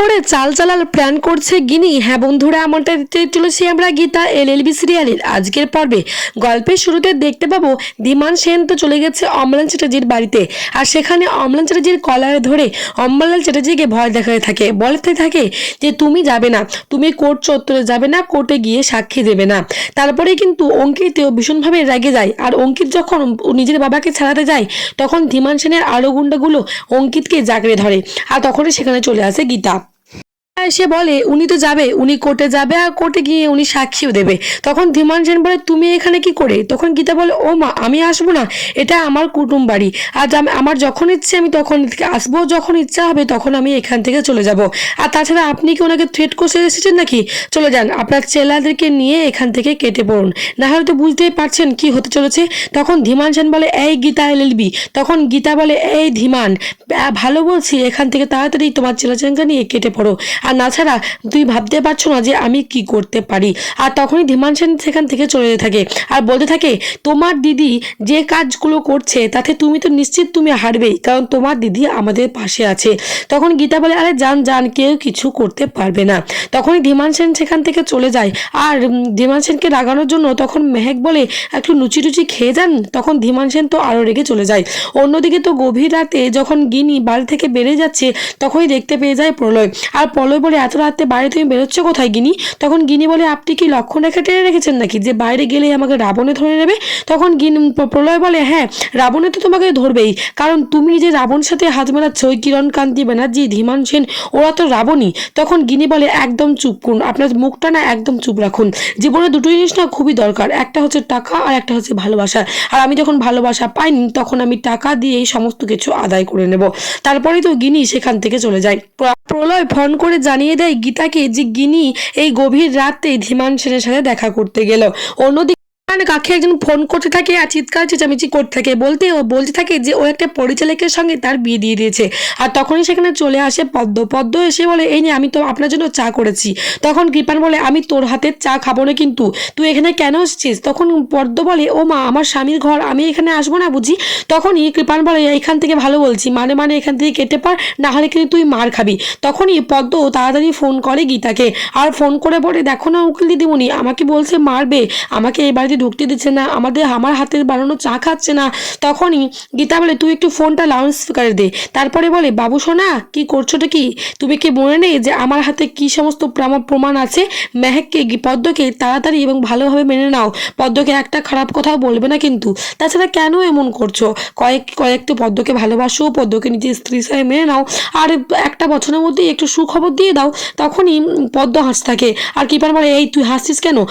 করে চাল চালার প্ল্যান করছে গিনি। হ্যাঁ বন্ধুরা, এমনটা দেখতে চলেছি আমরা গীতা এল এল সিরিয়ালের। আজকের পর্বে গল্পের শুরুতে দেখতে পাবো, ধীমান সেন তো চলে গেছে অমলান চ্যাটার্জির বাড়িতে। আর সেখানে অমলান চ্যাটার্জির কলারে ধরে অমলান চ্যাটার্জিকে ভয় দেখাতে থাকে। বলতে থাকে যে, তুমি যাবে না। তুমি কোর্ট চত্বরে যাবে না, কোর্টে গিয়ে সাক্ষী দেবে না। তারপরে কিন্তু অঙ্কিতেও ভীষণভাবে রেগে যায়। আর অঙ্কিত যখন নিজের বাবাকে ছাড়াতে যায়, তখন ধীমান সেনের আরও গুন্ডাগুলো অঙ্কিতকে জাগড়ে ধরে। আর তখনই সেখানে চলে আসে গীতা। সে বলে, উনি তো যাবে, উনি কোর্টে যাবে আর কোর্টে গিয়ে উনি সাক্ষীও দেবে। তখন ধীমান সেন বলে, তুমি এখানে কি করে? তখন গীতা বলে, ও মা, আমি আসব না, এটা আমার কুটুম বাড়ি। আর আমার যখন ইচ্ছে, আমি তখন আসব, যখন ইচ্ছা হবে, তখন আমি এখান থেকে চলে যাব। আর তাছাড়া আপনি কি ওনাকে থ্রেট করে এসেছেন নাকি? চলে যান, আপনার চেলাদেরকে নিয়ে এখান থেকে কেটে পড়ুন। না হলে তো বুঝতেই পারছেন কি হতে চলেছে। তখন ধীমান সেন বলে, এই গীতা এলএলবি। তখন গীতা বলে, এই ধীমান ভালো বলছি, এখান থেকে তাড়াতাড়ি তোমার চেলাচেনকে নিয়ে কেটে পড়ো। আর তাছাড়া তুই ভাবতে পারছ না যে আমি কি করতে পারি? আর তখনই ধীমান সেন সেখান থেকে চলে যেতে থাকে। আর বলতে থাকে, তোমার দিদি যে কাজগুলো করছে, তাতে তুমি তো নিশ্চিত তুমি হারবেই, কারণ তোমার দিদি আমাদের পাশে আছে। তখন গীতা বলে, আরে যান যান কেউ কিছু করতে পারবে না। তখনই ধীমান সেন সেখান থেকে চলে যায়। আর ধীমান সেনকে রাগানোর জন্য তখন মেহেক বলে, একটু লুচি টুচি খেয়ে যান? তখন ধীমান সেন তো আরও রেগে চলে যায়। অন্যদিকে তো গভীর রাতে যখন গিনি বাড়ি থেকে বেড়ে যাচ্ছে, তখনই দেখতে পেয়ে যায় প্রলয়। আর প্রলয় বলে এত রাতে বাইরে তুমি বেরোচ্ছ কোথায়, গিনি? তখন গিনি বলে, আপনি কি লক্ষণ রেখে টেনে রেখেছেন নাকি? যে বাইরে গেলেই আমাকে রাবণে ধরে নেবে? তখন গিন প্রলয় বলে হ্যাঁ রাবণে তো তোমাকে ধরবেই। কারণ তুমি যে রাবণ সাথে হাত মেলাচ্ছ, ওই কিরণ কান্তি ব্যানার্জি, ধীমান সেন, ওরা তো রাবণই। তখন গিনি বলে, একদম চুপ করুন। আপনার মুখটা না একদম চুপ রাখুন। জীবনে দুটো জিনিস না খুবই দরকার। একটা হচ্ছে টাকা আর একটা হচ্ছে ভালোবাসা। আর আমি যখন ভালোবাসা পাইনি, তখন আমি টাকা দিয়ে এই সমস্ত কিছু আদায় করে নেব। তারপরেই তো গিনি সেখান থেকে চলে যায়। প্রলয় ফোন করে জানিয়ে দেয় গীতাকে যে গিনি এই গভীর রাতে ধীমান সেনের সাথে দেখা করতে গেল। অন্যদিকে মানে কাকে একজন ফোন করতে থাকে আর চিৎকার চেঁচামেচি করতে থাকে। বলতে ও বলতে থাকে যে, ও একটা পরিচালকের সঙ্গে তার বিয়ে দিয়ে দিয়েছে। আর তখনই সেখানে চলে আসে পদ্ম। পদ্ম এসে বলে, এই নিয়ে আমি তো আপনার জন্য চা করেছি। তখন কৃপান বলে, আমি তোর হাতের চা খাব না কিন্তু। তুই এখানে কেন এসেছিস? তখন পদ্ম বলে, ও মা, আমার স্বামীর ঘর, আমি এখানে আসব না বুঝি? তখনই কৃপান বলে এখান থেকে ভালো বলছি। মানে মানে এখান থেকে কেটে পার না হলে কিন্তু তুই মার খাবি। তখনই পদ্ম তাড়াতাড়ি ফোন করে গীতাকে। আর ফোন করে বলে, দেখো না উকিল দিদিমণি, আমাকে বলছে মারবে। আমাকে এই বাড়িতে ঢুকতে দিচ্ছে না, আমাদের, আমার হাতের বানানো চা খাচ্ছে না। তখনই গীতা বলে, তুই একটু ফোনটা লাউড স্পিকারে দে। তারপরে বলে, বাবু সোনা, কি করছোটা কি? তুমি কি মনে নেই যে আমার হাতে কি সমস্ত প্রাম- প্রমাণ আছে? মেহেককে, পদ্মকে তাড়াতাড়ি এবং ভালোভাবে মেনে নাও। পদ্মকে একটা খারাপ কথাও বলবে না কিন্তু। তাছাড়া কেন এমন করছ? কয়েক কয়েকটা পদ্মকে ভালোবাসো, পদ্মকে নিজের স্ত্রী হিসাবে মেনে নাও। আর একটা বছরের মধ্যেই একটু সুখবর দিয়ে দাও। তখনই পদ্ম হাসতে থাকে। আর কিপার বলে, এই, তুই হাসছিস কেন?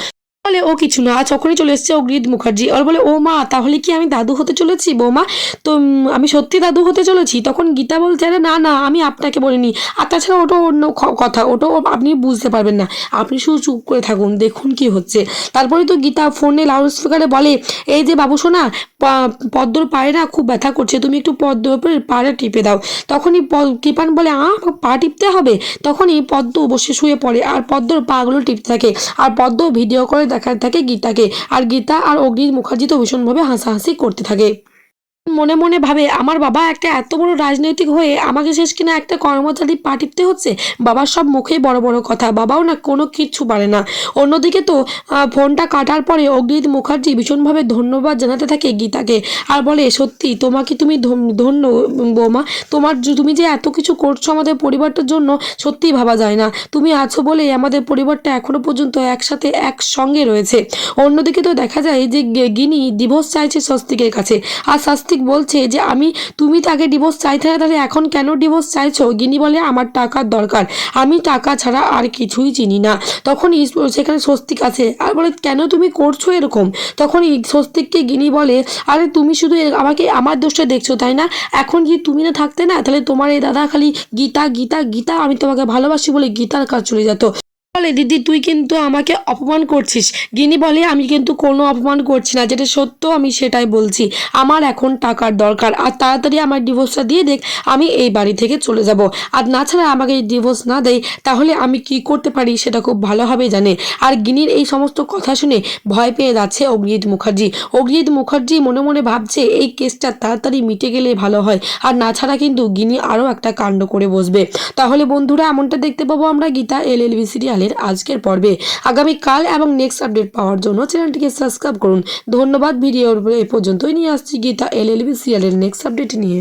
বলে, ও কিছু না, আজ তখনই চলে এসছে অগ্রিদ মুখার্জি। আর বলে, ও মা, তাহলে কি আমি দাদু হতে চলেছি, বৌমা? তো আমি সত্যি দাদু হতে চলেছি? তখন গীতা বলছে, আরে না না, আমি আপনাকে বলিনি। আর তাছাড়া ওটা অন্য কথা ওটাও আপনি বুঝতে পারবেন না। আপনি শুধু চুপ করে থাকুন, দেখুন কি হচ্ছে। তারপরে তো গীতা ফোনে লাউড স্পিকারে বলে, এই যে বাবু প- পদ্মর পায়ে না খুব ব্যথা করছে, তুমি একটু পদ্মর পাড়ে টিপে দাও। তখনই কৃপান বলে, আ, পা টিপতে হবে? তখনই পদ্ম বসে শুয়ে পড়ে, আর পদ্মর পাগুলো টিপতে থাকে। আর পদ্ম ভিডিও করে দেখাতে থাকে গীতাকে। আর গীতা আর অগ্নি মুখার্জি তো ভীষণভাবে হাসাহাসি করতে থাকে। মনে মনে ভাবে, আমার বাবা একটা এত বড় রাজনৈতিক হয়ে আমাকে শেষ কিনা একটা কর্মচারী পাঠিতে হচ্ছে? বাবার সব মুখেই বড় বড় কথা। বাবাও না কোনো কিচ্ছু পারে না। অন্যদিকে তো ফোনটা কাটার পরে অগ্নিত মুখার্জি ভীষণভাবে ধন্যবাদ জানাতে থাকে গীতাকে। আর বলে, সত্যি, তোমাকে তুমি ধন- ধন্য বৌমা, তোমার তুমি যে এত কিছু করছ আমাদের পরিবারটার জন্য সত্যিই ভাবা যায় না। তুমি আছো বলেই আমাদের পরিবারটা এখনও পর্যন্ত একসাথে একসঙ্গে রয়েছে। অন্যদিকে তো দেখা যায় যে গিনি ডিভোর্স চাইছে স্বস্তিকের কাছে। আর স্বস্তিক বলছে যে আমি, তুমি তাকে ডিভোর্স চাইতে না, তাহলে এখন কেন ডিভোর্স চাইছো? গিনি বলে, আমার টাকার দরকার। আমি টাকা ছাড়া আর কিছুই চিনি না। তখনই সেখানে স্বস্তিক আছে আর বলে, কেন তুমি করছ এরকম? তখনই স্বস্তিককে গিনি বলে, আরে তুমি শুধু আমাকে, আমার দোষটা দেখছ, তাই না? এখন যদি তুমি না থাকতে না, তাহলে তোমার এই দাদা খালি গীতা গীতা গীতা, আমি তোমাকে ভালোবাসি বলে গীতার কাজ চলে যেত। বলে, দিদি, তুই কিন্তু আমাকে অপমান করছিস। গিনি বলে, আমি কিন্তু কোনো অপমান করছি না। যেটা সত্য, আমি সেটাই বলছি। আমার এখন টাকার দরকার। আর তাড়াতাড়ি আমার ডিভোর্সটা দিয়ে দেখ, আমি এই বাড়ি থেকে চলে যাব। আর না ছাড়া আমাকে ডিভোর্স না দেয়, তাহলে আমি কি করতে পারি সেটা খুব ভালোভাবে জানে। আর গিনির এই সমস্ত কথা শুনে ভয় পেয়ে যাচ্ছে অগ্নিজিৎ মুখার্জি। অগ্নিজিৎ মুখার্জি মনে মনে ভাবছে, এই কেসটা তাড়াতাড়ি মিটে গেলে ভালো হয়। আর না ছাড়া কিন্তু গিনি আরও একটা কাণ্ড করে বসবে। তাহলে বন্ধুরা, এমনটা দেখতে পাবো আমরা গীতা, এল এল বি সিরিয়ালের আজকের পর্বে আগামীকাল এবং নেক্সট আপডেট পাওয়ার জন্য চ্যানেলটিকে সাবস্ক্রাইব করুন। ধন্যবাদ, ভিডিওর এ পর্যন্তই নিয়ে আসছি গীতা এল এল বি সিরিয়ালের নেক্সট আপডেট নিয়ে।